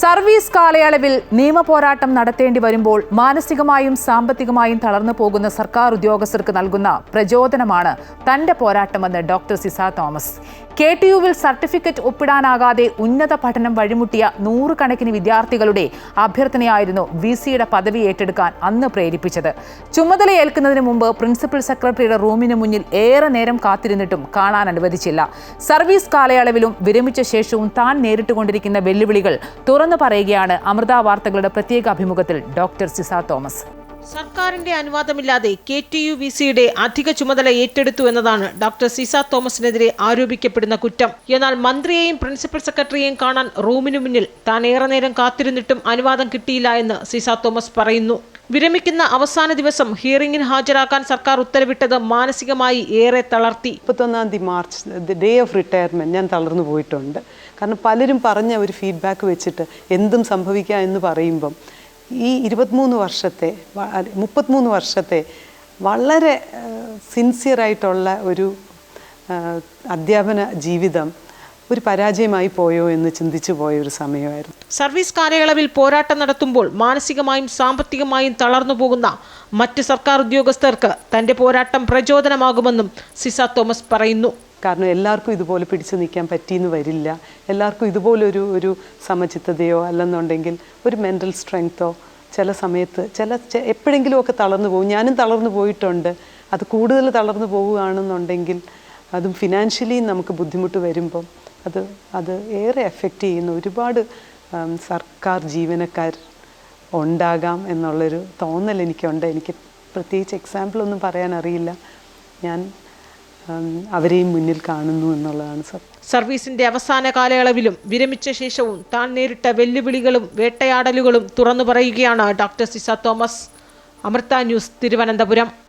Service കാലയളവിൽ നിയമപോരാട്ടം നടത്തേണ്ടി വരുമ്പോൾ മാനസികമായും സാമ്പത്തികമായും തളർന്നു പോകുന്ന സർക്കാർ ഉദ്യോഗസ്ഥർക്ക് നൽകുന്ന പ്രചോദനമാണ് തന്റെ പോരാട്ടമെന്ന് doctor Sisa Thomas. K T യുവിൽ certificate ഒപ്പിടാനാകാതെ ഉന്നത പഠനം വഴിമുട്ടിയ നൂറുകണക്കിന് വിദ്യാർത്ഥികളുടെ അഭ്യർത്ഥനയായിരുന്നു വി സിയുടെ പദവി ഏറ്റെടുക്കാൻ അന്ന് പ്രേരിപ്പിച്ചത്. ചുമതല ചുമതലയേൽക്കുന്നതിന് മുമ്പ് പ്രിൻസിപ്പൽ സെക്രട്ടറിയുടെ റൂമിന് മുന്നിൽ ഏറെ നേരം കാത്തിരുന്നിട്ടും കാണാൻ അനുവദിച്ചില്ല. സർവീസ് കാലയളവിലും വിരമിച്ച ശേഷവും താൻ നേരിട്ടുകൊണ്ടിരിക്കുന്ന വെല്ലുവിളികൾ പറയുകയാണ് അമൃത വാർത്തകളുടെ പ്രത്യേക അഭിമുഖത്തിൽ ഡോക്ടർ സിസ തോമസ്. സർക്കാരിന്റെ അനുവാദമില്ലാതെ കെ ടി യു വി സിയുടെ അധിക ചുമതല ഏറ്റെടുത്തു എന്നതാണ് ഡോക്ടർ സിസ തോമസിനെതിരെ ആരോപിക്കപ്പെടുന്ന കുറ്റം. എന്നാൽ മന്ത്രിയെയും പ്രിൻസിപ്പൽ സെക്രട്ടറിയെയും കാണാൻ റൂമിനു മുന്നിൽ താൻ ഏറെ നേരം കാത്തിരുന്നിട്ടും അനുവാദം കിട്ടിയില്ല എന്ന് സിസ തോമസ് പറയുന്നു. വിരമിക്കുന്ന അവസാന ദിവസം ഹിയറിംഗിന് ഹാജരാക്കാൻ സർക്കാർ ഉത്തരവിട്ടത് മാനസികമായി ഏറെ തളർത്തി. മുപ്പത്തൊന്നാം തീയതി മാർച്ച് ഡേ ഓഫ് റിട്ടയർമെന്റ് ഞാൻ തളർന്നു പോയിട്ടുണ്ട്. കാരണം പലരും പറഞ്ഞ ഒരു ഫീഡ്ബാക്ക് വെച്ചിട്ട് എന്തും സംഭവിക്കാം എന്ന് പറയുമ്പം ഈ ഇരുപത്തിമൂന്ന് വർഷത്തെ മുപ്പത്തിമൂന്ന് വർഷത്തെ വളരെ സിൻസിയറായിട്ടുള്ള ഒരു അധ്യാപന ജീവിതം ഒരു പരാജയമായി പോയോ എന്ന് ചിന്തിച്ചു പോയ ഒരു സമയമായിരുന്നു. സർവീസ് കാലയളവിൽ പോരാട്ടം നടത്തുമ്പോൾ മാനസികമായും സാമ്പത്തികമായും തളർന്നു പോകുന്ന മറ്റ് സർക്കാർ ഉദ്യോഗസ്ഥർക്ക് തന്റെ പോരാട്ടം പ്രചോദനമാകുമെന്നും സിസ തോമസ് പറയുന്നു. കാരണം എല്ലാവർക്കും ഇതുപോലെ പിടിച്ചു നിൽക്കാൻ പറ്റിയെന്ന് വരില്ല. എല്ലാവർക്കും ഇതുപോലൊരു ഒരു സമചിത്തതയോ അല്ലെന്നുണ്ടെങ്കിൽ ഒരു മെന്റൽ സ്ട്രെങ്ത്തോ ചില സമയത്ത് ചില എപ്പോഴെങ്കിലും എപ്പോഴെങ്കിലുമൊക്കെ തളർന്നു പോകും. ഞാനും തളർന്നു പോയിട്ടുണ്ട്. അത് കൂടുതൽ തളർന്നു പോവുകയാണെന്നുണ്ടെങ്കിൽ അതും ഫിനാൻഷ്യലി നമുക്ക് ബുദ്ധിമുട്ട് വരുമ്പം അത് അത് ഏറെ എഫക്റ്റ് ചെയ്യുന്ന ഒരുപാട് സർക്കാർ ജീവനക്കാർ ഉണ്ടാകാം എന്നുള്ളൊരു തോന്നൽ എനിക്കുണ്ട്. എനിക്ക് പ്രത്യേകിച്ച് എക്സാമ്പിൾ ഒന്നും പറയാൻ അറിയില്ല. ഞാൻ അവരെയും മുന്നിൽ കാണുന്നു എന്നുള്ളതാണ് സർ സർവീസിന്റെ അവസാന കാലയളവിലും വിരമിച്ച ശേഷവും താൻ നേരിട്ട വെല്ലുവിളികളും വേട്ടയാടലുകളും തുറന്നു പറയുകയാണ് doctor Sisa Thomas. Amrita news Thiruvananthapuram.